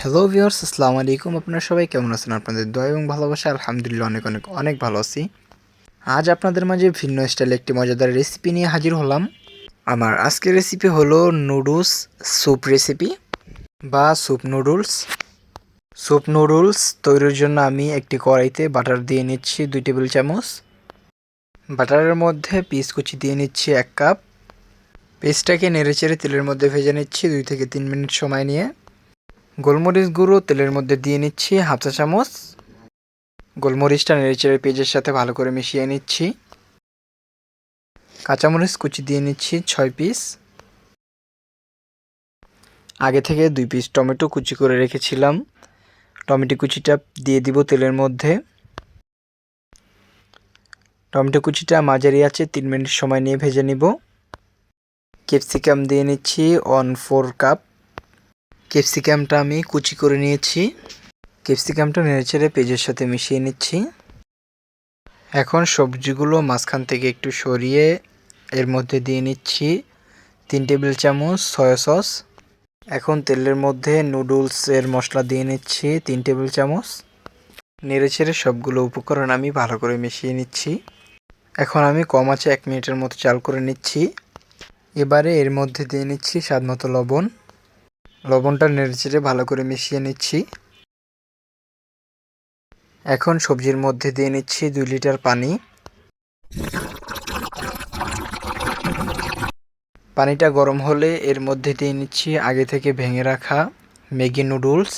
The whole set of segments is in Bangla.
হ্যালো ভিউয়ার্স আসসালামু আলাইকুম আপনারা সবাই কেমন আছেন? আপনাদের দয়া এবং ভালোবাসা, আলহামদুলিল্লাহ অনেক অনেক অনেক ভালো আছি। আজ আপনাদের মাঝে ভিন্ন স্টাইলে একটি মজাদার রেসিপি নিয়ে হাজির হলাম। আমার আজকের রেসিপি হলো নুডলস স্যুপ রেসিপি বা স্যুপ নুডলস স্যুপ নুডলস তৈরির জন্য আমি একটি কড়াইতে বাটার দিয়ে নিচ্ছি দুই টেবিল চামচ। বাটারের মধ্যে পিস কুচি দিয়ে নিচ্ছি এক কাপ পেস্টটাকে নেড়েচেড়ে তেলের মধ্যে ভেজে নিচ্ছি দুই থেকে তিন মিনিট সময় নিয়ে। গোলমরিচ গুঁড়ো, তেলের মধ্যে দিয়ে নিচ্ছি হাফ চা চামচ। গোলমরিচটা নেড়েচেড়ে পেঁয়াজের সাথে ভালো করে মিশিয়ে নিচ্ছি। কাঁচামরিচ কুচি দিয়ে নিচ্ছি ছয় পিস। আগে থেকে দুই পিস টমেটো কুচি করে রেখেছিলাম। টমেটো কুচিটা দিয়ে দিব তেলের মধ্যে। টমেটো কুচিটা মাঝারি আছে, তিন মিনিট সময় নিয়ে ভেজে নিব। ক্যাপসিকাম দিয়ে নিচ্ছি ওয়ান ফোর কাপ। ক্যাপসিকামটা আমি কুচি করে নিয়েছি। ক্যাপসিকামটা নেড়েচেড়ে পেঁয়াজের সাথে মিশিয়ে নিচ্ছি। এখন সবজিগুলো মাঝখান থেকে একটু সরিয়ে এর মধ্যে দিয়ে নিচ্ছি। তিন টেবিল চামচ সয়া সস। এখন তেলের মধ্যে নুডলসের মশলা দিয়ে নিচ্ছি তিন টেবিল চামচ। নেড়েচেড়ে সবগুলো উপকরণ আমি ভালো করে মিশিয়ে নিচ্ছি। এখন আমি কম আছে এক মিনিটের মতো চাল করে নিচ্ছি। এবারে এর মধ্যে দিয়ে নিচ্ছি স্বাদ লবণ। লবণটা নেড়েচেড়ে ভালো করে মিশিয়ে নিচ্ছি। এখন সবজির মধ্যে দিয়ে নিচ্ছি দুই লিটার পানি। পানিটা গরম হলে এর মধ্যে দিয়ে নিচ্ছি আগে থেকে ভেঙে রাখা ম্যাগি নুডলস।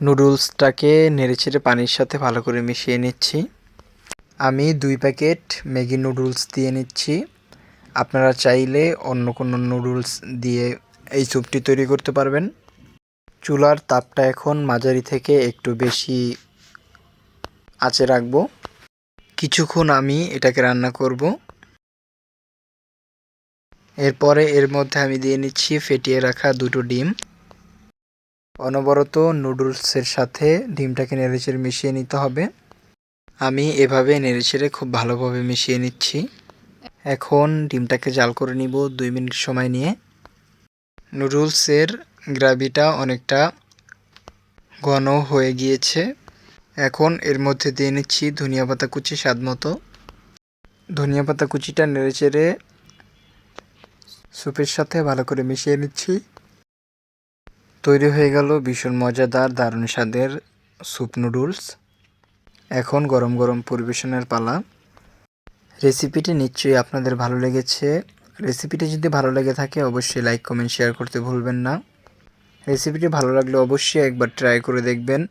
নুডলসটাকে নেড়েচেড়ে পানির সাথে ভালো করে মিশিয়ে নিচ্ছি। আমি দুই প্যাকেট ম্যাগি নুডলস দিয়ে নিচ্ছি। আপনারা চাইলে অন্য কোনো নুডলস দিয়ে এই স্যুপটি তৈরি করতে পারবেন। চুলার তাপটা এখন মাঝারি থেকে একটু বেশি আঁচে রাখব। কিছুক্ষণ আমি এটাকে রান্না করব। এরপরে এর মধ্যে আমি দিয়ে নিচ্ছি ফেটিয়ে রাখা দুটো ডিম। অনবরত নুডলসের সাথে ডিমটাকে নেড়েচেড়ে মিশিয়ে নিতে হবে। আমি এভাবে নেড়েচেড়ে খুব ভালোভাবে মিশিয়ে নিচ্ছি। এখন ডিমটাকে জাল করে নিব দুই মিনিট সময় নিয়ে। নুডলসের গ্রাভিটা অনেকটা ঘন হয়ে গিয়েছে। এখন এর মধ্যে দিয়ে নিচ্ছি ধনিয়া পাতা কুচি স্বাদ মতো। ধনিয়া পাতা কুচিটা নেড়েচেড়ে স্যুপের সাথে ভালো করে মিশিয়ে নিচ্ছি। তৈরি হয়ে গেল ভীষণ মজাদার দারুণ স্বাদের স্যুপ নুডলস। এখন গরম গরম পরিবেশনের পালা। রেসিপিটি নিশ্চয়ই আপনাদের ভালো লেগেছে। রেসিপিটি যদি ভালো লেগে থাকে, অবশ্যই লাইক কমেন্ট শেয়ার করতে ভুলবেন না। রেসিপিটি ভালো লাগলে অবশ্যই একবার ট্রাই করে দেখবেন।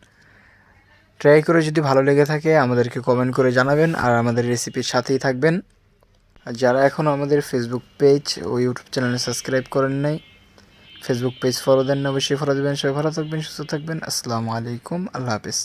ট্রাই করে যদি ভালো লেগে থাকে, আমাদেরকে কমেন্ট করে জানাবেন আর আমাদের রেসিপির সাথেই থাকবেন। আর যারা এখনও আমাদের ফেসবুক পেজ ও ইউটিউব চ্যানেলে সাবস্ক্রাইব করেন নাই ফেসবুক পেজ ফলো দেন না, অবশ্যই ফলো দেবেন। সবাই ভালো থাকবেন, সুস্থ থাকবেন। আসসালামু আলাইকুম, আল্লাহ হাফিজ।